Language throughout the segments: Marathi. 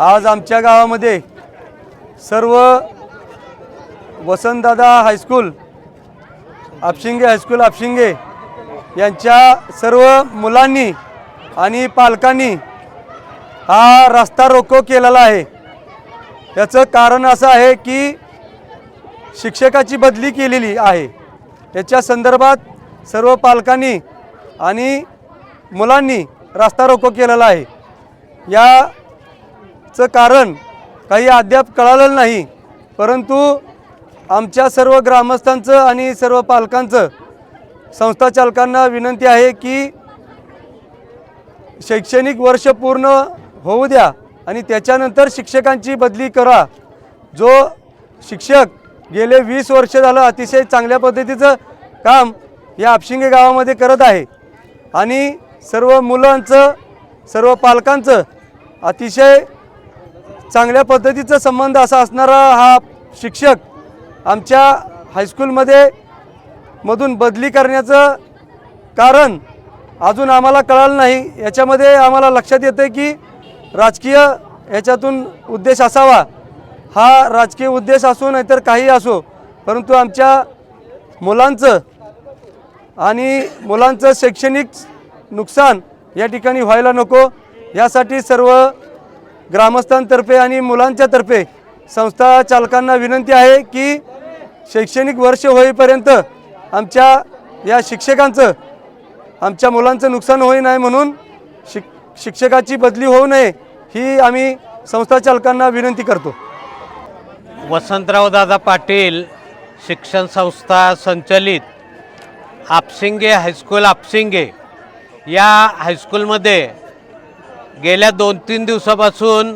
आज आमच्या गावामध्ये सर्व Vasantdada high school Apshinge high school Apshinge यांच्या सर्व मुलांनी आणि पालकांनी हा रस्ता रोको केलेला आहे. याचं कारण असं आहे की शिक्षकाची बदली केलेली आहे. याच्या संदर्भात सर्व पालकांनी आणि मुलांनी रास्ता रोको केलेला आहे. या चं कारण काही अद्याप कळालेलं नाही. परंतु आमच्या सर्व ग्रामस्थांचं आणि सर्व पालकांचं संस्था चालकांना विनंती आहे की शैक्षणिक वर्ष पूर्ण होऊ द्या आणि त्याच्यानंतर शिक्षकांची बदली करा. जो शिक्षक गेले वीस वर्ष झालं अतिशय चांगल्या पद्धतीचं काम या आपशिंगे गावामध्ये करत आहे आणि सर्व मुलांचं सर्व पालकांचं अतिशय चांगल्या पद्धतीचा संबंध असा असणारा हा शिक्षक आमच्या हायस्कूलमध्ये मधून बदली करण्याचं कारण अजून आम्हाला कळालं नाही. याच्यामध्ये आम्हाला लक्षात येतं की राजकीय याच्यातून उद्देश असावा. हा राजकीय उद्देश असो नाहीतर काही असो परंतु आमच्या मुलांचं आणि मुलांचं शैक्षणिक नुकसान या ठिकाणी व्हायला नको. यासाठी सर्व ग्रामस्थांतर्फे आणि मुलांच्यातर्फे संस्था चालकांना विनंती आहे की शैक्षणिक वर्ष होईपर्यंत आमच्या या शिक्षकांचं आमच्या मुलांचं नुकसान होई नाही म्हणून शिक शिक्षकाची बदली होऊ नये ही आम्ही संस्था चालकांना विनंती करतो. वसंतराव दादा पाटील शिक्षण संस्था संचलित आपसिंगे हायस्कूल आपसिंगे या हायस्कूलमध्ये गेल्या दोन तीन दिवसापासून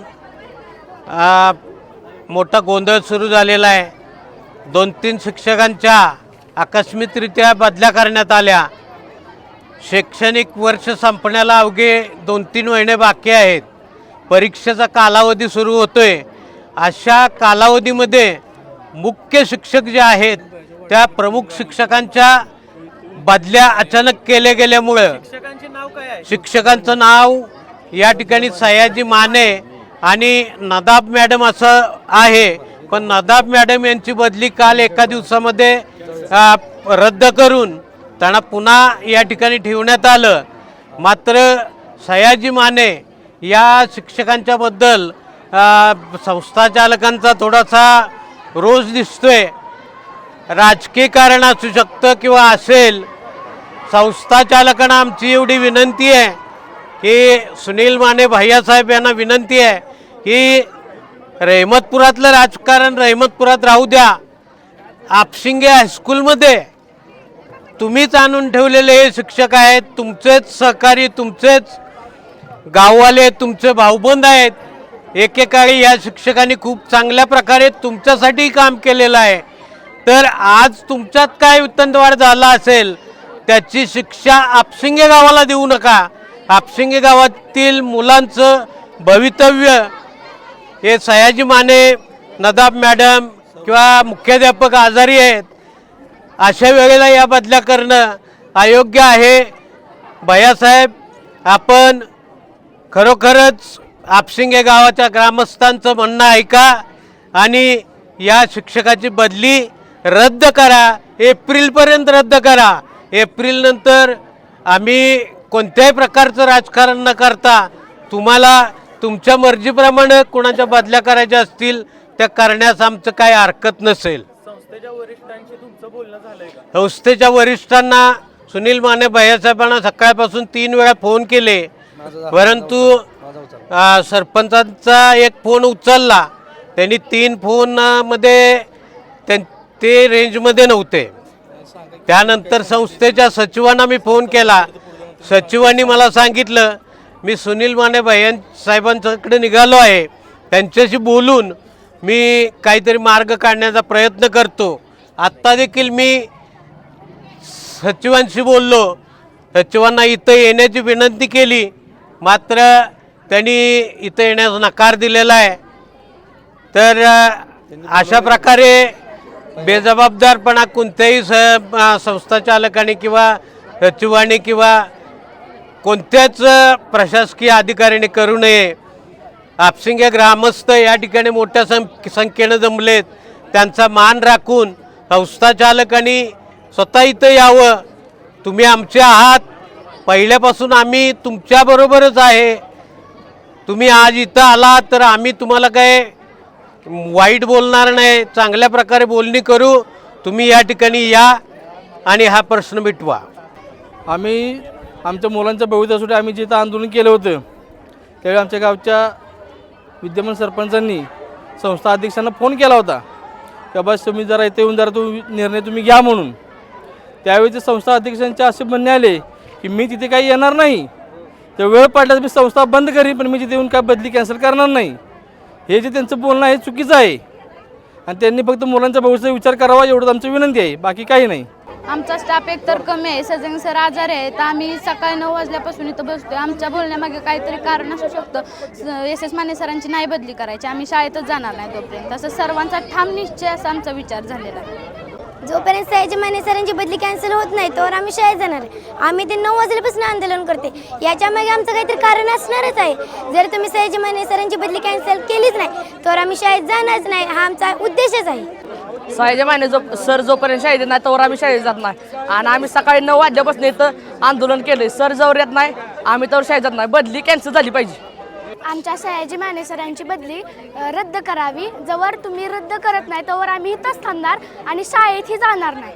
मोठा गोंधळ सुरू झालेला आहे. दोन तीन शिक्षकांच्या आकस्मिकरित्या बदल्या करण्यात आल्या. शैक्षणिक वर्ष संपण्याला अवघे दोन तीन महिने बाकी आहेत. परीक्षेचा कालावधी सुरू होतोय. अशा कालावधीमध्ये मुख्य शिक्षक जे आहेत त्या प्रमुख शिक्षकांच्या बदल्या अचानक केल्या गेल्यामुळं शिक्षकांचं नाव या ठिकाणी सयाजी माने आणि नदाब मॅडम असं आहे. पण नदाब मॅडम यांची बदली काल एका दिवसामध्ये रद्द करून त्यांना पुन्हा या ठिकाणी ठेवण्यात आलं. मात्र सयाजी माने या शिक्षकांच्याबद्दल संस्थाचालकांचा संस्था चालकांचा थोडासा रोज दिसतोय. राजकीय कारण असू शकतं किंवा असेल संस्था चालकांना आमची एवढी विनंती आहे. की सुनील माने भैयासाहेब यांना विनंती आहे की रहमतपुरातलं राजकारण रहमतपुरात राहू द्या. आपशिंगे हायस्कूलमध्ये तुम्हीच आणून ठेवलेले हे शिक्षक आहेत. तुमचेच सहकारी तुमचेच गाववाले तुमचे भाऊबंद आहेत. एकेकाळी या शिक्षकांनी खूप चांगल्या प्रकारे तुमच्यासाठी काम केलेलं आहे. तर आज तुमच्यात काय उत्तंतवाढ झाला असेल त्याची शिक्षा आपशिंगे गावाला देऊ नका. आपशिंगे गावातील मुलांचं भवितव्य हे सयाजी माने नदाब मॅडम किंवा मुख्याध्यापक आजारी आहेत अशा वेळेला या बदल्या करणं अयोग्य आहे. भैयासाहेब आपण खरोखरच आपशिंगे गावाच्या ग्रामस्थांचं म्हणणं ऐका आणि या शिक्षकाची बदली रद्द करा. एप्रिलपर्यंत रद्द करा. एप्रिलनंतर आम्ही कोणत्याही प्रकारचं राजकारण न करता तुम्हाला तुमच्या मर्जीप्रमाणे कोणाच्या बदल्या करायच्या असतील त्या करण्यास आमचं काही हरकत नसेल. संस्थेच्या वरिष्ठांशी तुमचं बोलणं झालंय का? संस्थेच्या वरिष्ठांना सुनील माने भैयासाहेबांना सकाळपासून तीन वेळा फोन केले परंतु सरपंचांचा एक फोन उचलला. त्यांनी तीन फोनमध्ये त्यां ते रेंजमध्ये नव्हते. त्यानंतर संस्थेच्या सचिवांना मी फोन केला. सचिवांनी मला सांगितलं मी सुनील माने भैया साहेबांच्याकडे निघालो आहे. त्यांच्याशी बोलून मी काहीतरी मार्ग काढण्याचा प्रयत्न करतो. आत्ता देखील मी सचिवांशी बोललो. सचिवांना इथं येण्याची विनंती केली. मात्र त्यांनी इथं येण्यास नकार दिलेला आहे. तर अशा प्रकारे बेजबाबदारपणा कोणत्याही स संस्था चालकाने किंवा सचिवाने किंवा कोणत्याच प्रशासकीय अधिकाऱ्याने करू नये. आपसिंगे ग्रामस्थ या ठिकाणी मोठ्या सं संख्येनं जमलेत. त्यांचा मान राखून संस्थाचालकांनी स्वतः इथं यावं. तुम्ही आमचे आहात. पहिल्यापासून आम्ही तुमच्याबरोबरच आहे. तुम्ही आज इथं आलात तर आम्ही तुम्हाला काय वाईट बोलणार नाही. चांगल्या प्रकारे बोलणी करू. तुम्ही या ठिकाणी या आणि हा प्रश्न मिटवा. आम्ही आमच्या मुलांच्या भविष्यासाठी आम्ही जिथं आंदोलन केलं होतं त्यावेळी आमच्या गावच्या विद्यमान सरपंचांनी संस्था अध्यक्षांना फोन केला होता की बस तुम्ही जरा इथे येऊन जरा तुम्ही निर्णय तुम्ही घ्या म्हणून. त्यावेळी ते संस्था अध्यक्षांचे असे म्हणणे आले की मी तिथे काही येणार नाही तर वेळ पाडल्यास मी संस्था बंद करीन पण मी तिथे येऊन काय बदली कॅन्सल करणार नाही. हे जे त्यांचं बोलणं आहे चुकीचं आहे. आणि त्यांनी फक्त मुलांच्या भविष्याचा विचार करावा एवढंच आमची विनंती आहे बाकी काही नाही. आमचा स्टाफ एकतर कमी आहे सजन सर आजारी आहे तर आम्ही सकाळी नऊ वाजल्यापासून इथं बसतोय. आमच्या बोलण्यामागे काहीतरी कारण असू शकतं. एस एस माने सरांची नाही बदली करायची. आम्ही शाळेतच जाणार नाही तोपर्यंत. असं सर्वांचा ठाम निश्चय असा आमचा विचार झालेला आहे. जोपर्यंत सयाजी माने सरांची बदली कॅन्सल होत नाही तोवर आम्ही शाळेत जाणार आहे. आम्ही ते नऊ वाजल्यापासून आंदोलन करते. याच्यामागे आमचं काहीतरी कारण असणारच आहे. जर तुम्ही सयाजी माने सरांची बदली कॅन्सल केलीच नाही तर आम्ही शाळेत जाणारच नाही. हा आमचा उद्देशच आहे. सयाजी माने जो सर जोपर्यंत शाळेत येत नाही तोवर आम्ही शाळेत जात नाही. आणि आम्ही सकाळी नऊ वाजल्यापासून इथं आंदोलन केले सर जवळ येत नाही आम्ही तर शाळेत जात नाही. बदली कॅन्सल झाली पाहिजे. आमच्या सयाजी माने सरांची बदली रद्द करावी. जवळ तुम्ही रद्द करत नाही तोवर आम्ही इथंच थांबणार आणि शाळेतही जाणार नाही.